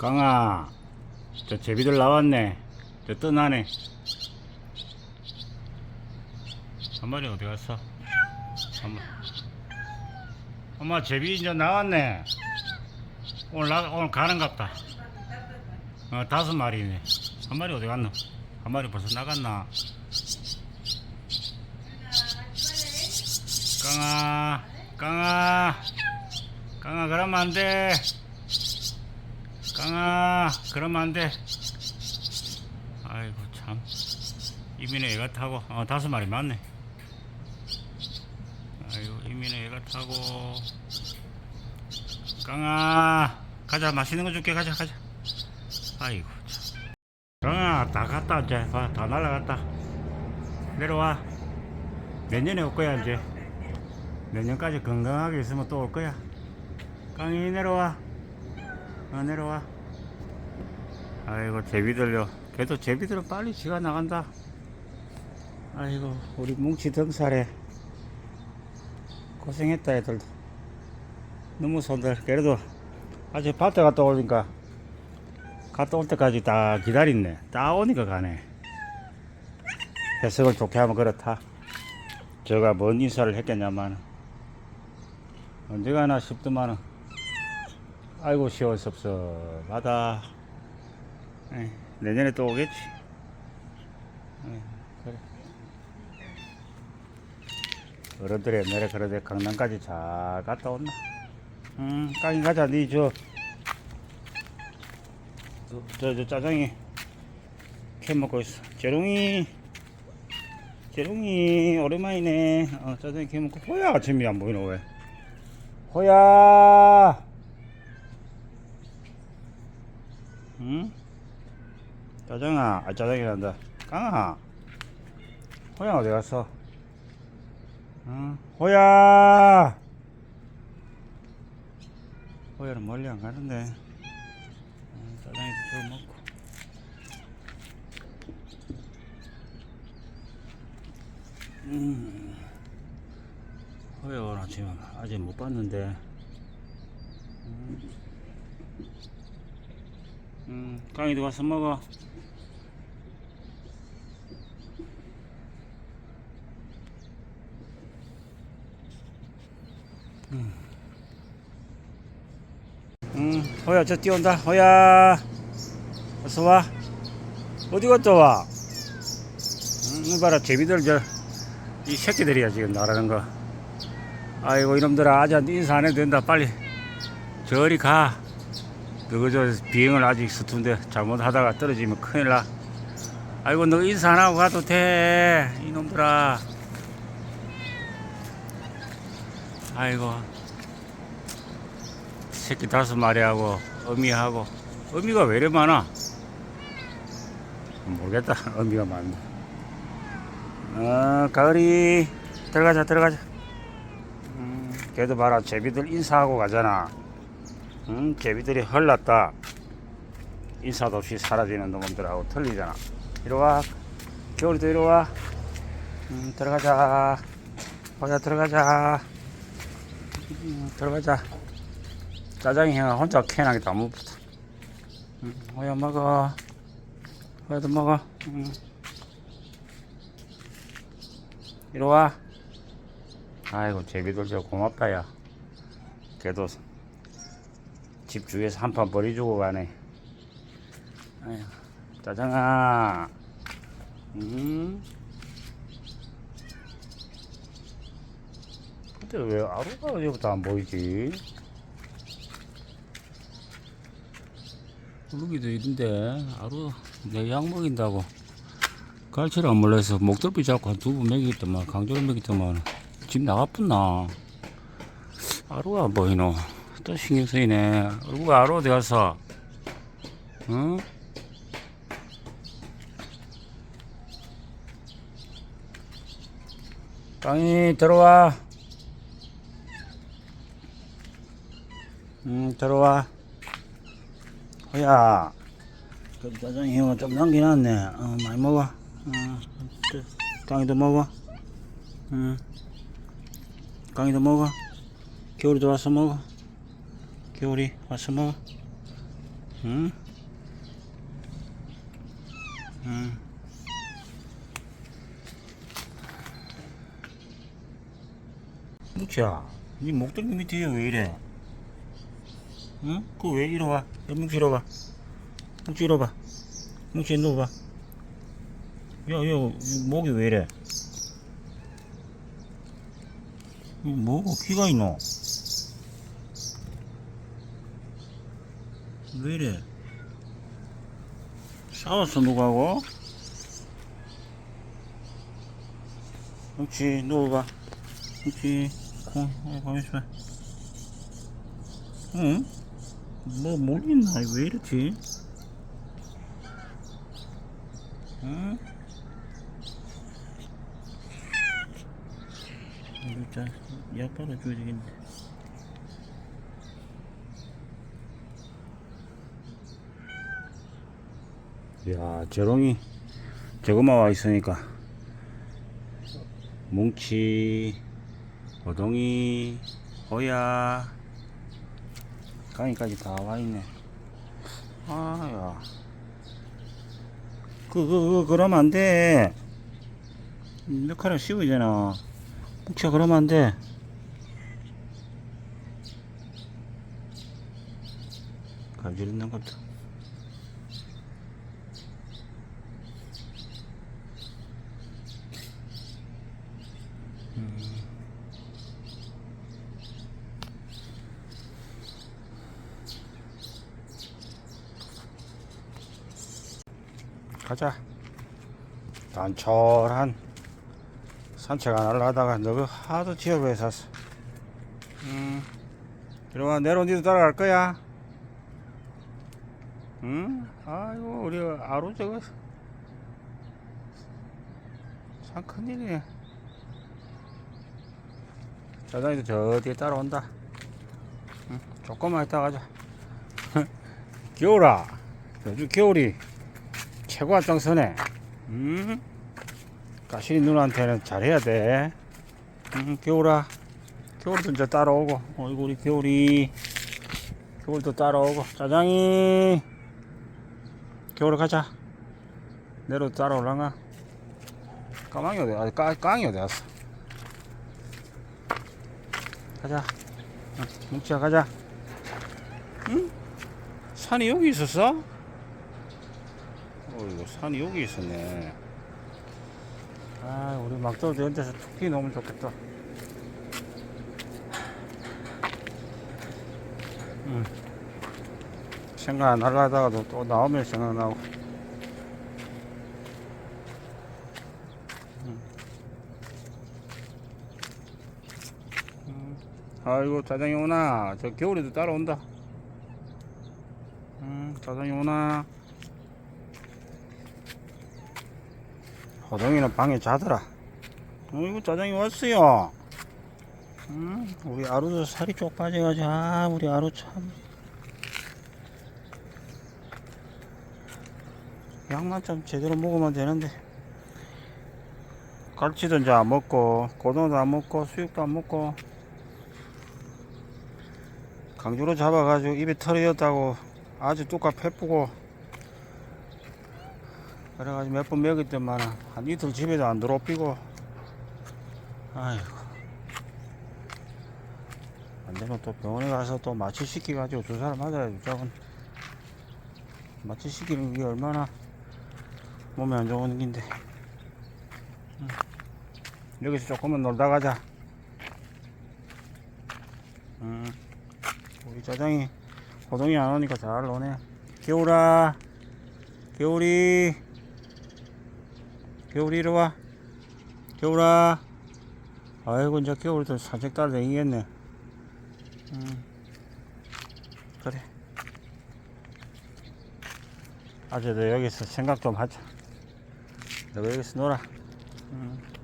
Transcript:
강아, 저 제비들 나왔네. 저 떠나네. 한 마리 어디 갔어? 한 마- 엄마 제비 이제 나왔네. 오늘 나 오늘 가는갑다. 어 다섯 마리네. 한 마리 어디 갔노? 한 마리 벌써 나갔나? 강아, 강아, 강아 그러면 안 돼. 강아 그러면 안 돼. 아이고 참 이민의 애가 타고 어 다섯 마리 맞네. 아이고 이민의 애가 타고 강아 가자 맛있는 거 줄게 가자 가자. 아이고 참. 강아 다 갔다 이제 봐, 다 날라갔다. 내려와. 내년에 올 거야 이제. 내년까지 건강하게 있으면 또 올 거야. 강이 내려와. 어, 내려와. 아이고, 제비들요. 걔도 제비들은 빨리 지가 나간다. 아이고, 우리 뭉치 등살에 고생했다, 애들도. 너무 손들. 그래도 아직 밭에 갔다 오니까 갔다 올 때까지 다 기다리네. 딱 오니까 가네. 해석을 좋게 하면 그렇다. 제가 뭔 인사를 했겠냐만 언제 가나 싶더만은 아이고 시원섭섭하다. 에이, 내년에 또 오겠지. 에이, 그래. 어른들의 내래 그러대. 강남까지 잘 갔다 온나? 응 까긴 가자. 니저 저, 저 짜장이 캐 먹고 있어. 재롱이 재롱이 오랜만이네. 어, 짜장이 캐 먹고. 호야 아침이 안 보이노 왜? 호야 응? 짜장아 아 짜장이란다. 깡아. 호야 어디 갔어? 응? 호야! 호야는 멀리 안 가는데. 응, 짜장이도 좀 먹고. 음. 호야 오늘 아침 아직 못 봤는데. 음, 음 강이도 와서 먹어. 음, 음 호야 저 뛰어온다. 호야. 어서 와. 어디 갔다 와? 음, 이거 봐라 제비들 저 이 새끼들이야 지금 나라는 거. 아이고 이놈들아 아저한테 인사 안 해도 된다. 빨리 저리 가 너그 저 비행을 아직 서툰데 잘못하다가 떨어지면 큰일 나. 아이고 너 인사 안 하고 가도 돼 이놈들아. 아이고. 새끼 다섯 마리하고 어미하고. 어미가 왜 이래 많아? 모르겠다. 어미가 많네. 어, 가을이. 들어가자 들어가자. 음, 걔도 봐라. 제비들 인사하고 가잖아 음, 제비들이 헐났다. 인사도 없이 사라지는 놈들하고 틀리잖아. 이리와. 겨울이도 이리와. 음, 들어가자. 보자 들어가자. 음, 들어가자. 짜장이 형아 혼자 캐나게 못 붙어 음, 호야 먹어. 호야도 먹어. 음. 이리 와. 아이고, 제비들 저 고맙다, 야. 걔도 집 주위에서 한판 버리주고 가네. 아이고, 짜장아. 음. 근데 왜 아루가 어디부터 안 보이지? 루기도 있는데, 아루 내약 먹인다고. 갈치를 안 몰라서 목덜미 잡고 한 두 번 먹이겠더만 강조를 먹이더만 집 나가뿐나 아루가 안 보이노 또 신경 쓰이네 얼굴 아루 어디 갔어 응? 강이 들어와 응 들어와 호야 그 짜장이 형은 좀 남겨놨네 어, 많이 먹어 어, 저, 강이도 먹어. 응. 강이도 먹어. 겨울이도 와서 먹어. 겨울이 와서 먹어. 응? 응. 뭉치야, 니 목덜미 밑에 왜 이래? 응? 그왜 이리 와? 야, 뭉치 이리 와. 뭉치 이리 와. 뭉치 이리 와. 야, 야, 이 목이 왜 이래? 이 뭐고 귀가 있노? 왜 이래? 싸웠어 누구하고? 뭉치 누워봐. 콩, 어, 가만있어 봐. 응? 뭐 몰린나? 왜 이렇지? 응? 진짜 약 빨아줘야 되겠네. 야, 재롱이 저거만 와 있으니까 뭉치, 호동이, 호야, 강이까지 다 와 있네. 아, 야. 그, 그, 그, 그러면 안 돼. 몇카락 씌우잖아. 뭉치야, 그러면 안 돼. 간지럽는 것도. 가자. 단촐한 산책 안 하려 하다가 너가 하도 지역에 샀어. 음. 이리와 내려 니도 따라갈 거야. 응? 아이고 우리 아루 저거 참 큰일이네. 자장이도 저 뒤에 따라온다. 응? 조금만 있다 가자. 겨울아. 요즘 겨울이 최고 앞장서네. 음? 까시리 누나한테는 잘해야 돼. 음, 겨울아. 겨울도 이제 따라오고. 어이구, 우리 겨울이. 겨울도 따라오고. 짜장이. 겨울아 가자. 내려 따라올랑아. 까망이 어디, 아, 까, 깡이 어디 갔어? 가자. 응, 뭉치야, 가자. 응? 산이 여기 있었어? 어이구 산이 여기 있었네 아 우리 막도도 연대서 토끼 너무 좋겠다 응. 생각 안 하려다가도 또 나오면 생각나고 응. 응. 아이고 짜장이 오나 저 겨울에도 따라온다 응 짜장이 오나 호동이는 방에 자더라. 어이구 짜장이 왔어요. 응? 우리 아루도 살이 쪽 빠져가지고 아 우리 아루 참 양만 좀 제대로 먹으면 되는데 갈치도 이제 안 먹고 고등어도 안 먹고 수육도 안 먹고 강주로 잡아가지고 입에 털이었다고 아주 뚜까 패쁘고 그래가지고 몇 번 먹였더만 한 이틀 집에도 안 들어오피고. 아이고. 안되면 또 병원에 가서 또 마취 시켜가지고 주사를 맞아야 무조건. 마취 시키는 게 얼마나 몸에 안 좋은 긴데. 응. 여기서 조금만 놀다 가자. 응. 우리 짜장이 호동이 안 오니까 잘 노네. 겨울아. 겨울이 겨울이 이리 와. 겨울아. 아이고 이제 겨울도 산책 따라 다니겠네. 음. 그래. 너 여기서 생각 좀 하자. 너 여기서 놀아. 음.